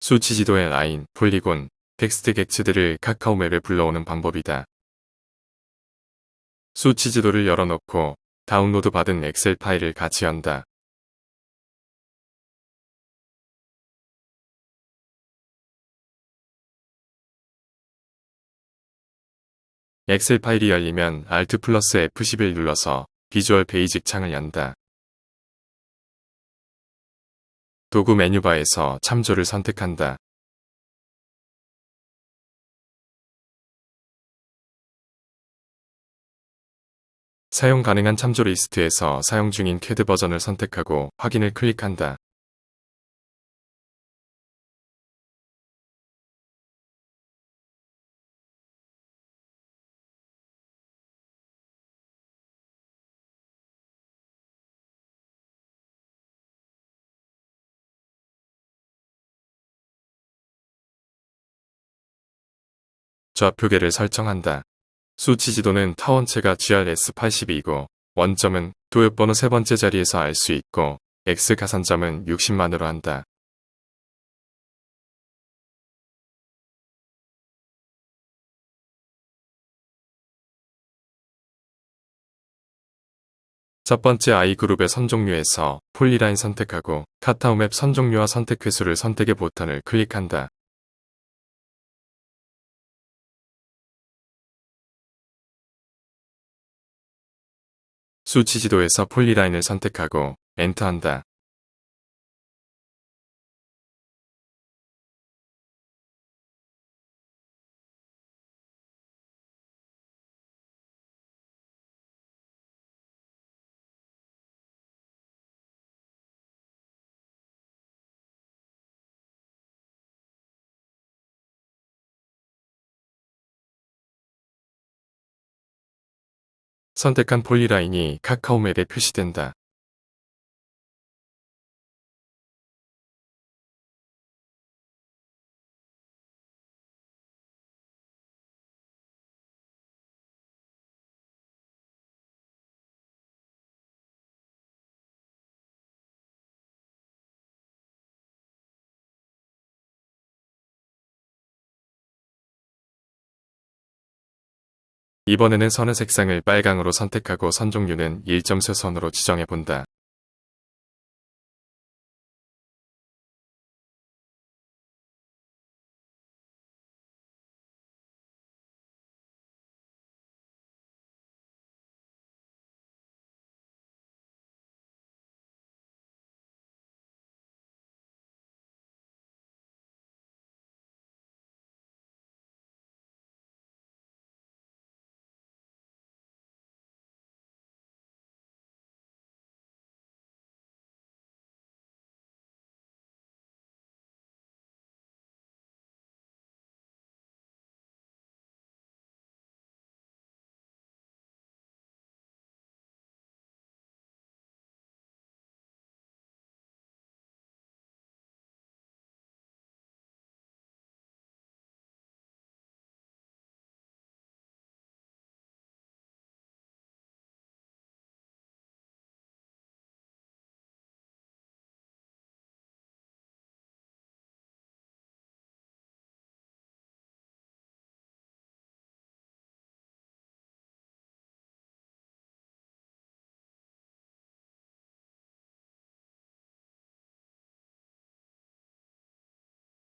수치 지도의 라인, 폴리곤, 텍스트 객츠들을 카카오맵에 불러오는 방법이다. 수치 지도를 열어놓고 다운로드 받은 엑셀 파일을 같이 연다. 엑셀 파일이 열리면 Alt 플러스 F11 눌러서 비주얼 베이직 창을 연다. 도구 메뉴바에서 참조를 선택한다. 사용 가능한 참조 리스트에서 사용 중인 캐드 버전을 선택하고 확인을 클릭한다. 좌표계를 설정한다. 수치 지도는 타원체가 GRS82이고 원점은 도역번호 세 번째 자리에서 알 수 있고 X 가산점은 60만으로 한다. 첫 번째 I그룹의 선종류에서 폴리라인 선택하고 카타오맵 선종류와 선택 횟수를 선택해 보턴을 클릭한다. 수치 지도에서 폴리라인을 선택하고 엔터한다. 선택한 폴리라인이 카카오맵에 표시된다. 이번에는 선의 색상을 빨강으로 선택하고 선 종류는 1.세 선으로 지정해 본다.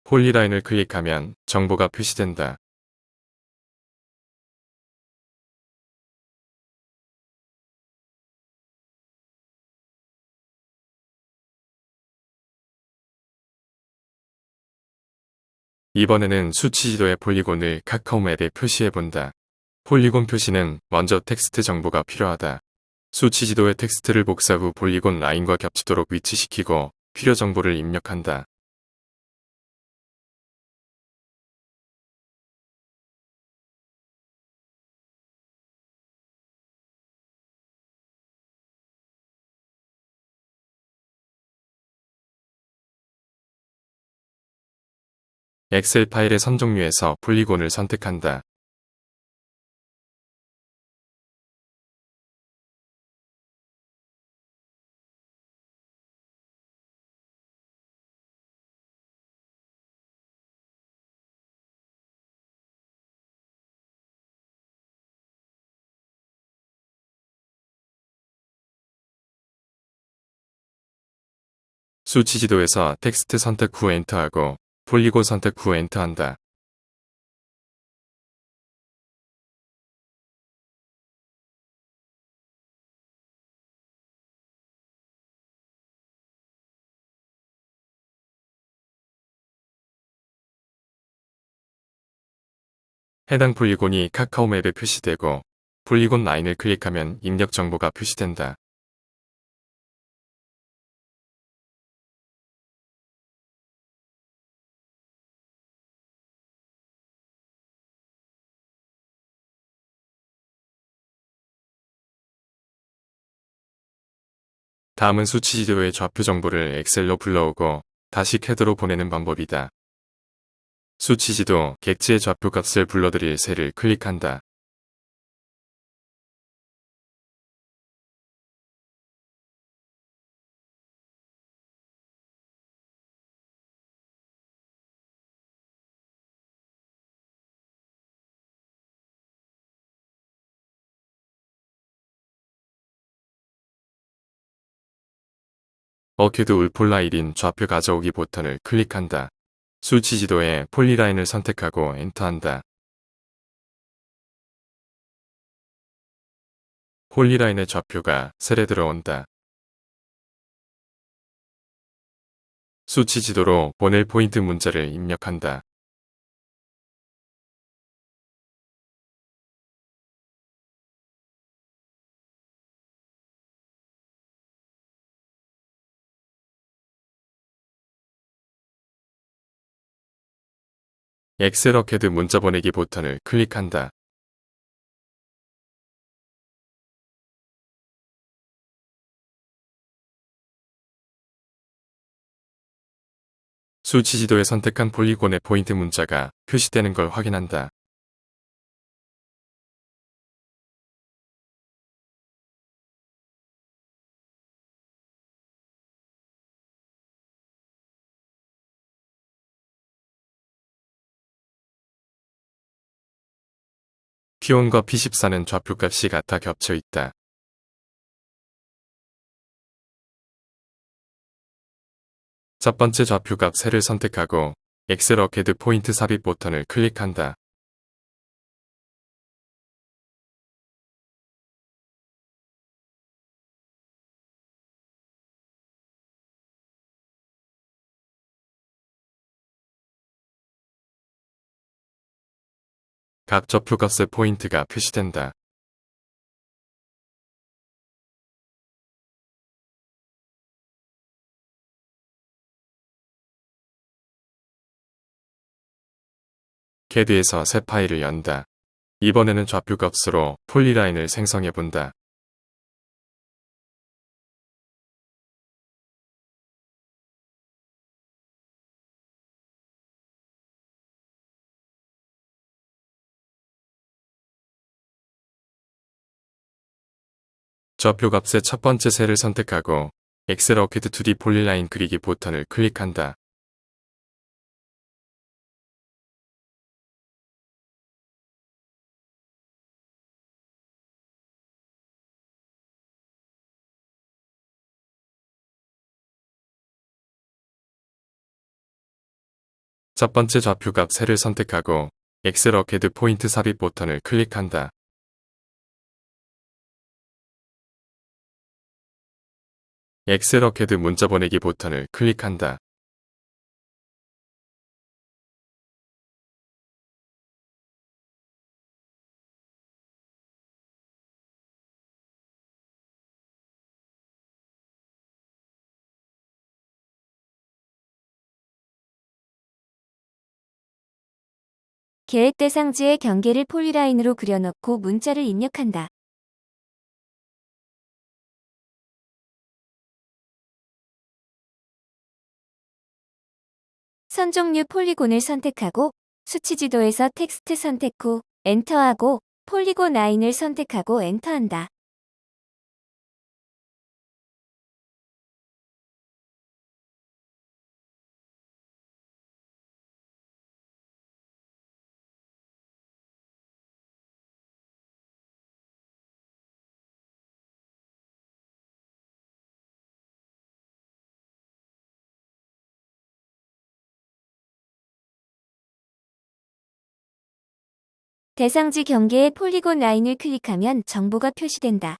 폴리라인을 클릭하면 정보가 표시된다. 이번에는 수치 지도의 폴리곤을 카카오맵에 표시해 본다. 폴리곤 표시는 먼저 텍스트 정보가 필요하다. 수치 지도의 텍스트를 복사 후 폴리곤 라인과 겹치도록 위치시키고 필요 정보를 입력한다. 엑셀 파일의 선 종류에서 폴리곤을 선택한다. 수치지도에서 텍스트 선택 후 엔터하고 폴리곤 선택 후 엔터한다. 해당 폴리곤이 카카오맵에 표시되고 폴리곤 라인을 클릭하면 입력 정보가 표시된다. 다음은 수치 지도의 좌표 정보를 엑셀로 불러오고 다시 캐드로 보내는 방법이다. 수치 지도 객지의 좌표 값을 불러들일 셀을 클릭한다. 어케드 울폴라 1인 좌표 가져오기 버튼을 클릭한다. 수치 지도에 폴리라인을 선택하고 엔터한다. 폴리라인의 좌표가 셀에 들어온다. 수치 지도로 보낼 포인트 문자를 입력한다. 엑셀 어캐드 문자 보내기 버튼을 클릭한다. 수치 지도에 선택한 폴리곤의 포인트 문자가 표시되는 걸 확인한다. P1과 P14는 좌표값이 같아 겹쳐 있다. 첫 번째 좌표값 셀을 선택하고 엑셀 어캐드 포인트 삽입 버튼을 클릭한다. 각 좌표값의 포인트가 표시된다. 캐드에서 새 파일을 연다. 이번에는 좌표값으로 폴리라인을 생성해 본다. 좌표 값의 첫 번째 셀을 선택하고 엑셀 어키드 2D 폴리라인 그리기 버튼을 클릭한다. 첫 번째 좌표값 셀을 선택하고 엑셀 어캐드 포인트 삽입 버튼을 클릭한다. 엑셀 어캐드 문자 보내기 버튼을 클릭한다. 계획 대상지의 경계를 폴리라인으로 그려넣고 문자를 입력한다. 선 종류 폴리곤을 선택하고 수치 지도에서 텍스트 선택 후 엔터하고 폴리곤 라인을 선택하고 엔터한다. 대상지 경계의 폴리곤 라인을 클릭하면 정보가 표시된다.